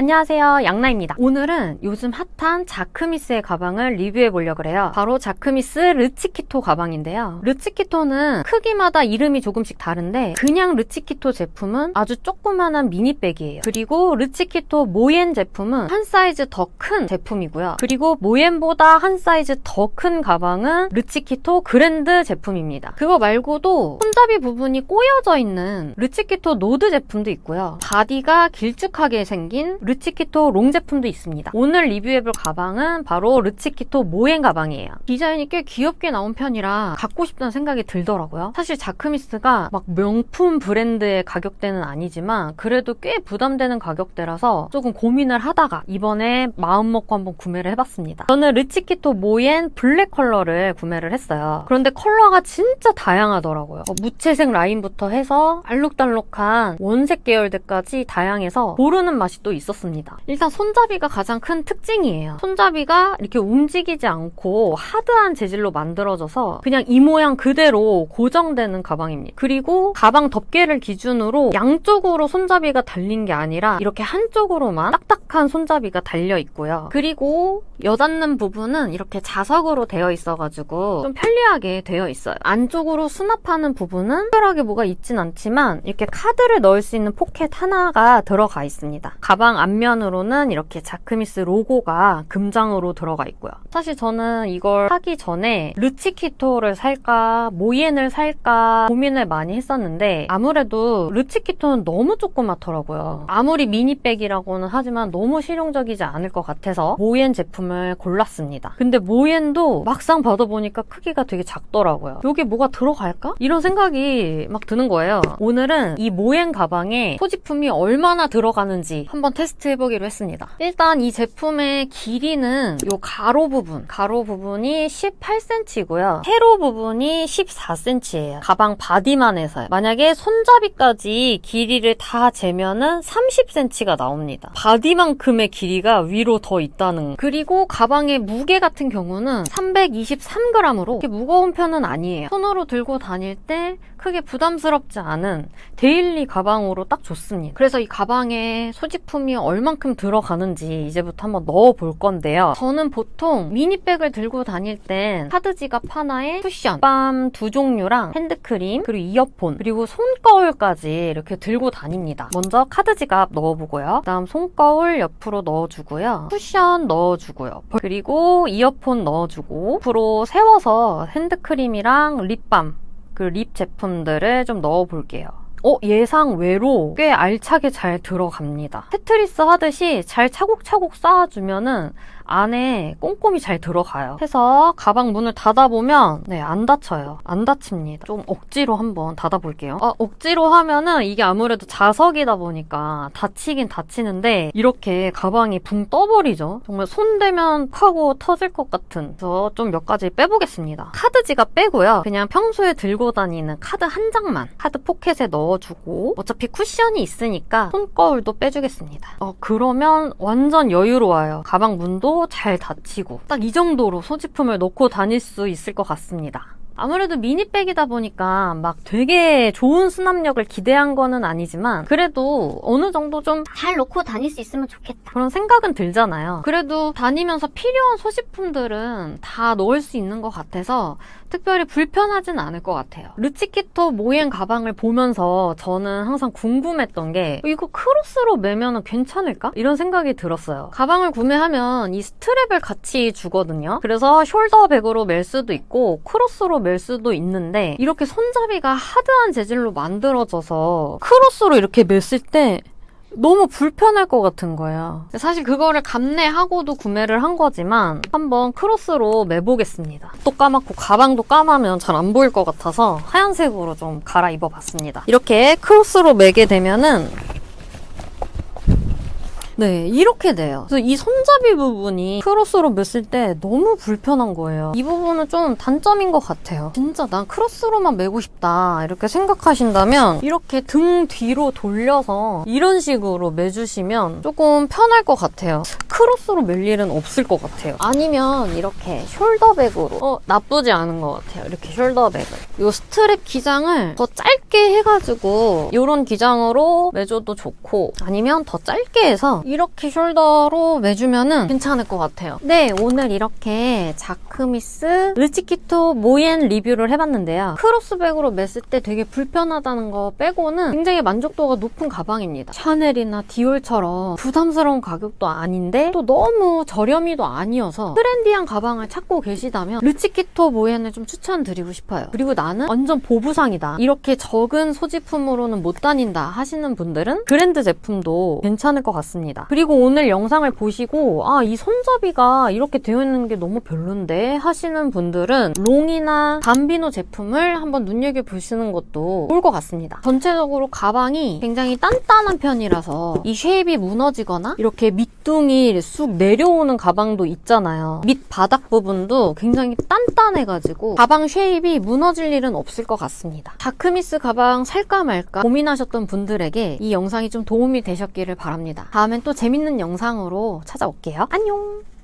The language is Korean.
안녕하세요. 양나입니다. 오늘은 요즘 핫한 자크미스의 가방을 리뷰해 보려고 해요. 바로 자크미스 르치키토 가방인데요. 르치키토는 크기마다 이름이 조금씩 다른데 그냥 르치키토 제품은 아주 조그만한 미니백이에요. 그리고 르치키토 모옌 제품은 한 사이즈 더 큰 제품이고요. 그리고 모옌보다 한 사이즈 더 큰 가방은 르치키토 그랜드 제품입니다. 그거 말고도 손잡이 부분이 꼬여져 있는 르치키토 노드 제품도 있고요. 바디가 길쭉하게 생긴 르치키토 롱 제품도 있습니다. 오늘 리뷰해볼 가방은 바로 르치키토 모행 가방이에요. 디자인이 꽤 귀엽게 나온 편이라 갖고 싶다는 생각이 들더라고요. 사실 자크미스가 막 명품 브랜드의 가격대는 아니지만 그래도 꽤 부담되는 가격대라서 조금 고민을 하다가 이번에 마음 먹고 한번 구매를 해봤습니다. 저는 르치키토 모옌 블랙 컬러를 구매를 했어요. 그런데 컬러가 진짜 다양하더라고요. 뭐 무채색 라인부터 해서 알록달록한 원색 계열들까지 다양해서 고르는 맛이 또 있었 습니다. 일단 손잡이가 가장 큰 특징이에요. 손잡이가 이렇게 움직이지 않고 하드한 재질로 만들어져서 그냥 이 모양 그대로 고정되는 가방입니다. 그리고 가방 덮개를 기준으로 양쪽으로 손잡이가 달린 게 아니라 이렇게 한쪽으로만 딱딱한 손잡이가 달려 있고요. 그리고 여닫는 부분은 이렇게 자석으로 되어 있어가지고 좀 편리하게 되어 있어요. 안쪽으로 수납하는 부분은 특별하게 뭐가 있진 않지만 이렇게 카드를 넣을 수 있는 포켓 하나가 들어가 있습니다. 가방 앞면으로는 이렇게 자크미스 로고가 금장으로 들어가 있고요. 사실 저는 이걸 하기 전에 르치키토를 살까 모이엔을 살까 고민을 많이 했었는데 아무래도 르치키토는 너무 조그맣더라고요. 아무리 미니백이라고는 하지만 너무 실용적이지 않을 것 같아서 모이엔 제품을 골랐습니다. 근데 모이엔도 막상 받아보니까 크기가 되게 작더라고요. 여기 뭐가 들어갈까? 이런 생각이 막 드는 거예요. 오늘은 이 모이엔 가방에 소지품이 얼마나 들어가는지 한번 테스트 해보기로 했습니다. 일단 이 제품의 길이는 이 가로 부분, 가로 부분이 18cm고요. 세로 부분이 14cm예요. 가방 바디만 해서요. 만약에 손잡이까지 길이를 다 재면은 30cm가 나옵니다. 바디만큼의 길이가 위로 더 있다는. 그리고 가방의 무게 같은 경우는 323g으로 그렇게 무거운 편은 아니에요. 손으로 들고 다닐 때 크게 부담스럽지 않은 데일리 가방으로 딱 좋습니다. 그래서 이 가방에 소지품이 얼만큼 들어가는지 이제부터 한번 넣어 볼 건데요. 저는 보통 미니백을 들고 다닐 땐 카드 지갑 하나에 쿠션, 빰 두 종류랑 핸드크림, 그리고 이어폰, 그리고 손거울까지 이렇게 들고 다닙니다. 먼저 카드 지갑 넣어보고요. 그다음 손거울 옆으로 넣어주고요. 쿠션 넣어주고요. 그리고 이어폰 넣어주고 앞으로 세워서 핸드크림이랑 립밤 그립 제품들을 좀 넣어볼게요. 어, 예상 외로 꽤 알차게 잘 들어갑니다. 테트리스 하듯이 잘 차곡차곡 쌓아주면은 안에 꼼꼼히 잘 들어가요. 해서 가방 문을 닫아보면 네, 안 닫혀요. 안 닫힙니다. 좀 억지로 한번 닫아볼게요. 아, 억지로 하면은 이게 아무래도 자석이다 보니까 닫히긴 닫히는데 이렇게 가방이 붕 떠버리죠. 정말 손 대면 하고 터질 것 같은. 그래서 좀 몇 가지 빼보겠습니다. 카드 지갑 빼고요. 그냥 평소에 들고 다니는 카드 한 장만 카드 포켓에 넣어 주고 어차피 쿠션이 있으니까 손거울도 빼주겠습니다. 어, 그러면 완전 여유로워요. 가방 문도 잘 닫히고 딱 이 정도로 소지품을 넣고 다닐 수 있을 것 같습니다. 아무래도 미니백이다 보니까 막 되게 좋은 수납력을 기대한 거는 아니지만 그래도 어느 정도 좀 잘 놓고 다닐 수 있으면 좋겠다. 그런 생각은 들잖아요. 그래도 다니면서 필요한 소지품들은 다 넣을 수 있는 것 같아서 특별히 불편하진 않을 것 같아요. 르치키토 모행 가방을 보면서 저는 항상 궁금했던 게 이거 크로스로 매면 괜찮을까? 이런 생각이 들었어요. 가방을 구매하면 이 스트랩을 같이 주거든요. 그래서 숄더백으로 멜 수도 있고 크로스로 멜 수도 있는데 이렇게 손잡이가 하드한 재질로 만들어져서 크로스로 이렇게 맸을 때 너무 불편할 것 같은 거예요. 사실 그거를 감내하고도 구매를 한 거지만 한번 크로스로 매보겠습니다. 또 까맣고 가방도 까마면 잘 안 보일 것 같아서 하얀색으로 좀 갈아입어 봤습니다. 이렇게 크로스로 매게 되면은 네, 이렇게 돼요. 그래서 이 손잡이 부분이 크로스로 맸을 때 너무 불편한 거예요. 이 부분은 좀 단점인 것 같아요. 진짜 난 크로스로만 매고 싶다. 이렇게 생각하신다면 이렇게 등 뒤로 돌려서 이런 식으로 매주시면 조금 편할 것 같아요. 크로스로 멜 일은 없을 것 같아요. 아니면 이렇게 숄더백으로 어 나쁘지 않은 것 같아요. 이렇게 숄더백을 이 스트랩 기장을 더 짧게 해가지고 이런 기장으로 매줘도 좋고 아니면 더 짧게 해서 이렇게 숄더로 매주면은 괜찮을 것 같아요. 네 오늘 이렇게 자크미스 르치키토 모옌 리뷰를 해봤는데요. 크로스백으로 맸을 때 되게 불편하다는 거 빼고는 굉장히 만족도가 높은 가방입니다. 샤넬이나 디올처럼 부담스러운 가격도 아닌데 또 너무 저렴이도 아니어서 트렌디한 가방을 찾고 계시다면 르치키토 모옌을 좀 추천드리고 싶어요. 그리고 나는 완전 보부상이다. 이렇게 적은 소지품으로는 못 다닌다 하시는 분들은 그랜드 제품도 괜찮을 것 같습니다. 그리고 오늘 영상을 보시고 아, 이 손잡이가 이렇게 되어 있는 게 너무 별론데 하시는 분들은 롱이나 밤비노 제품을 한번 눈여겨보시는 것도 좋을 것 같습니다. 전체적으로 가방이 굉장히 단단한 편이라서 이 쉐입이 무너지거나 이렇게 밑둥이 쑥 내려오는 가방도 있잖아요. 밑 바닥 부분도 굉장히 단단해가지고 가방 쉐입이 무너질 일은 없을 것 같습니다. 다크미스 가방 살까 말까 고민하셨던 분들에게 이 영상이 좀 도움이 되셨기를 바랍니다. 다음엔 또 재밌는 영상으로 찾아올게요. 안녕!